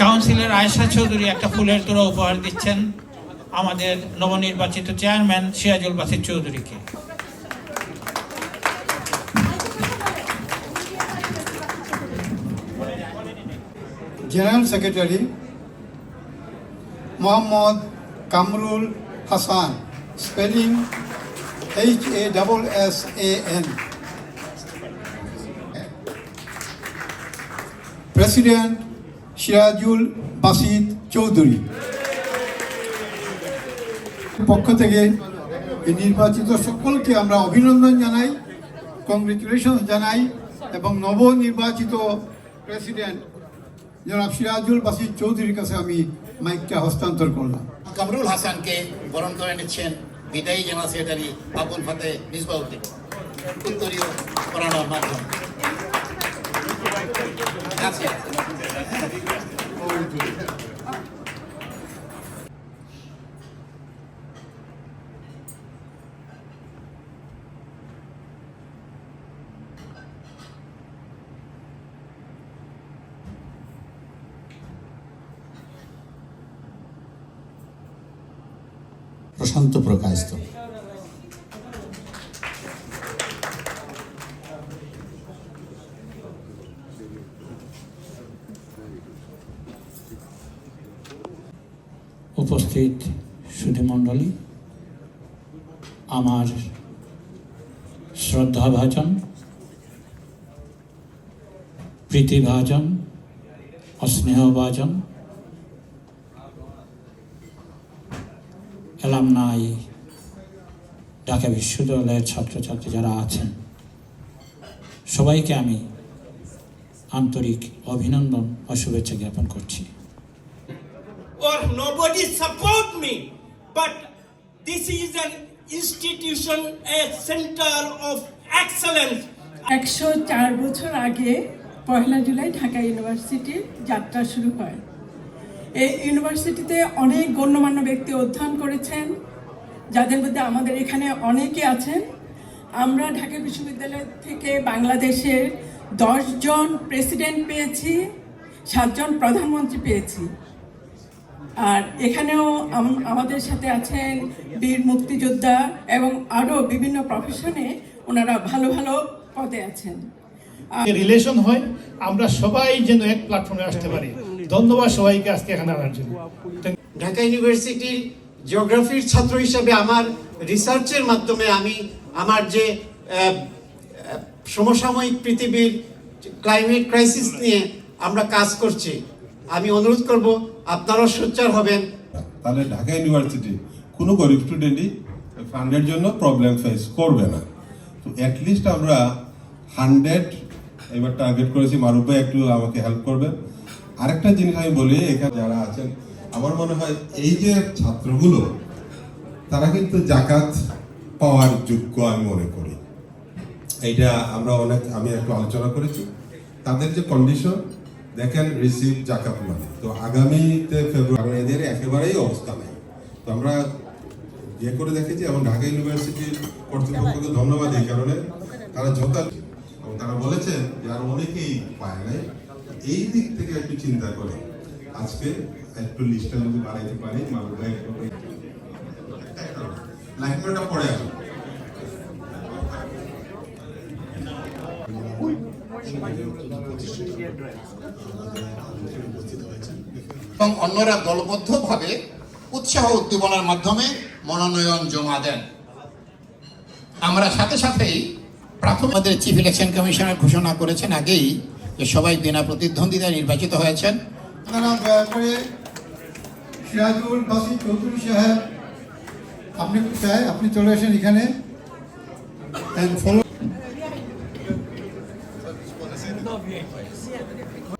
Councillor Ayesha Chowdhury একটা ফুলের তোড়া উপহার দিচ্ছেন আমাদের নবনির্বাচিত চেয়ারম্যান সিরাজুল বাসির চৌধুরীকে। General secretary Mohammad Kamrul Hasan spelling H A double S A N president Sirajul Basid Chowdhury পক্ষ থেকে এই নির্বাচিত সকলকে আমরা অভিনন্দন জানাই কংগ্রেচুলেশন জানাই এবং নবনির্বাচিত প্রেসিডেন্ট জনাব সিরাজুল বাসির চৌধুরীর কাছে আমি মাইকটা হস্তান্তর করলাম। কামরুল হাসানকে বরণ করে নিচ্ছেন বিদায়ী জেনারেল সেক্রেটারি আবুল ফাতে মিসবাউদ্দিন উত্তরীয় করানোর মাধ্যমে। প্রশান্ত প্রকাশত উপস্থিত সুধীমণ্ডলী, আমার শ্রদ্ধাভাজন, প্রীতিভাজন, অস্নেহভাজন, এলামনাই ঢাকা বিশ্ববিদ্যালয়ের ছাত্রছাত্রী যারা আছেন, সবাইকে আমি আন্তরিক অভিনন্দন ও শুভেচ্ছা জ্ঞাপন করছি। Or nobody support me. But this is an institution, a center of excellence. একশো চার বছর আগে পয়লা জুলাই ঢাকা ইউনিভার্সিটির যাত্রা শুরু হয় এই ইউনিভার্সিটিতে অনেক গণ্যমান্য ব্যক্তি অধ্যয়ন করেছেন যাদের মধ্যে আমাদের এখানে অনেকে আছেন আমরা ঢাকা বিশ্ববিদ্যালয় থেকে বাংলাদেশের দশজন প্রেসিডেন্ট পেয়েছি সাতজন প্রধানমন্ত্রী পেয়েছি আর এখানেও আমাদের সাথে আছেন বীর মুক্তিযোদ্ধা এবং আরও বিভিন্ন প্রফেশনে ওনারা ভালো ভালো পদে আছেন। রিলেশন হয় আমরা সবাই যেন এক প্ল্যাটফর্মে আসতে পারি। ধন্যবাদ সবাইকে আজকে এখানে আনার জন্য। ঢাকা ইউনিভার্সিটির জিওগ্রাফির ছাত্র হিসাবে আমার রিসার্চের মাধ্যমে আমি আমার যে সমসাময়িক পৃথিবীর ক্লাইমেট ক্রাইসিস নিয়ে আমরা কাজ করছি আমি অনুরোধ করব, আপনারাও সোচ্চার হবেন। তাহলে ঢাকা ইউনিভার্সিটি কোনো গরিব স্টুডেন্টই ফান্ডের জন্য প্রবলেম ফেস করবে না। তো অ্যাটলিস্ট আমরা হান্ড্রেড এবার টার্গেট করেছি। মারুফ ভাই একটু আমাকে হেল্প করবেন আরেকটা জিনিস আমি বলি, এখানে যারা আছেন, আমার মনে হয় এই যে ছাত্রগুলো, তারা কিন্তু জাকাত পাওয়ার যোগ্য আমি মনে করি। এইটা আমরা অনেক, আমি একটু আলোচনা করেছি। তাদের যে কন্ডিশন দেখেন রিসিভ জাকাত মানে তো আগামীতে ফেব্রুয়ারি এদের একেবারেই অবস্থা নেই। তো আমরা ইয়ে করে দেখেছি এবং ঢাকা ইউনিভার্সিটির কর্তৃপক্ষকে ধন্যবাদ এই কারণে। তারা যত এবং তারা বলেছেন যে আর অনেকেই পায় নাই। এই দিক থেকে একটু চিন্তা করে। আজকে একটু লিস্টটা যদি বাড়াইতে পারি ভাই লাইফটা পড়ে আসুন এবং অন্যরা দলবদ্ধভাবে উৎসাহ উদ্দীপনার মাধ্যমে মনোনয়ন জমা দেন। আমরা সাথে সাথেই প্রাথমিক চিফ ইলেকশন কমিশনার ঘোষণা করেছেন আগেই যে সবাই বিনা প্রতিদ্বন্দ্বিতায় নির্বাচিত হয়েছেন। দয়া করে চৌধুরী সাহেব। আপনি কোথায়? আপনি চলে আসেন এখানে। And place. Yeah.